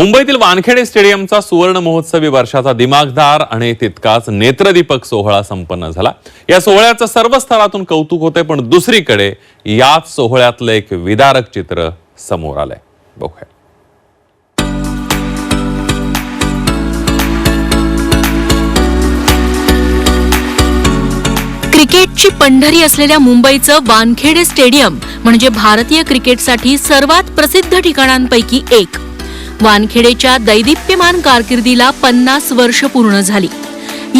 मुंबईतील वानखेडे स्टेडियमचा सुवर्ण महोत्सवी वर्षाचा दिमागदार आणि तितकाच नेत्रदीपक सोहळा संपन्न झाला. या सोहळ्याचं सर्व स्तरातून कौतुक होते पण दुसरीकडे याच सोहळ्यातलं एक विदारक चित्र समोर आलंय. बघूया. क्रिकेटची पंढरी असलेल्या मुंबईचं वानखेडे स्टेडियम म्हणजे भारतीय क्रिकेटसाठी सर्वात प्रसिद्ध ठिकाणांपैकी एक. वानखेडेच्या दैदिप्यमान कारकिर्दीला पन्नास वर्ष पूर्ण झाली.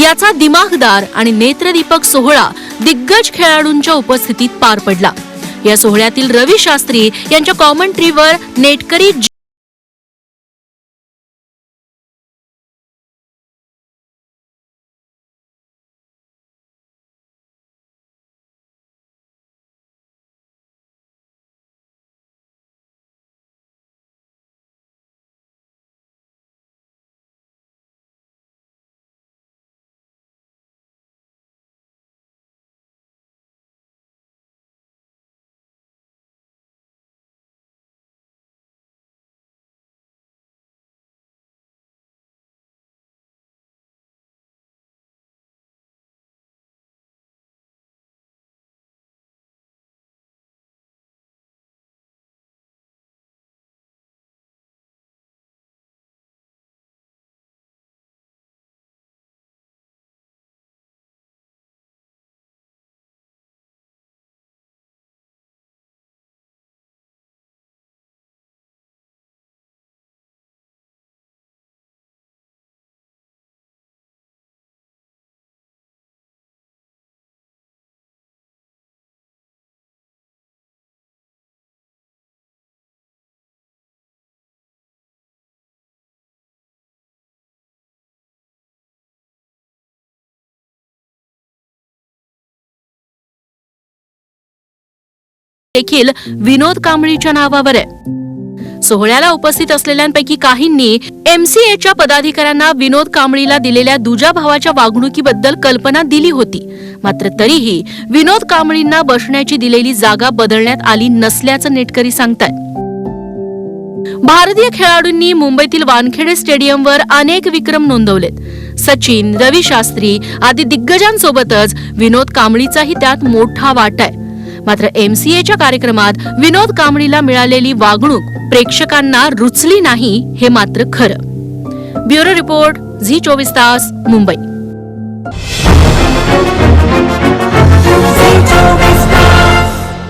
याचा दिमागदार आणि नेत्रदीपक सोहळा दिग्गज खेळाडूंच्या उपस्थितीत पार पडला. या सोहळ्यातील रवी शास्त्री यांच्या कॉमेंट्रीवर नेटकरी देखील विनोद कांबळीच्या नावावर आहे. सोहळ्याला उपस्थित असलेल्यांपैकी काहींनी एमसीएच्या पदाधिकाऱ्यांना विनोद कांबळीला दिलेल्या दुजा भावाच्या वागणुकीबद्दल कल्पना दिली होती. मात्र तरीही विनोद कांबळींना बसण्याची दिलेली जागा बदलण्यात आली नसल्याचं नेटकरी सांगतात भारतीय खेळाडूंनी मुंबईतील वानखेडे स्टेडियमवर अनेक विक्रम नोंदवलेत. सचिन रवी शास्त्री आदी दिग्गजांसोबतच विनोद कांबळीचाही त्यात मोठा वाटा आहे. मात्र एमसीएच्या कार्यक्रमात विनोद कांबळीला मिळालेली वागणूक प्रेक्षकांना रुचली नाही हे मात्र खरं. ब्युरो रिपोर्ट झी चोवीस तास मुंबई.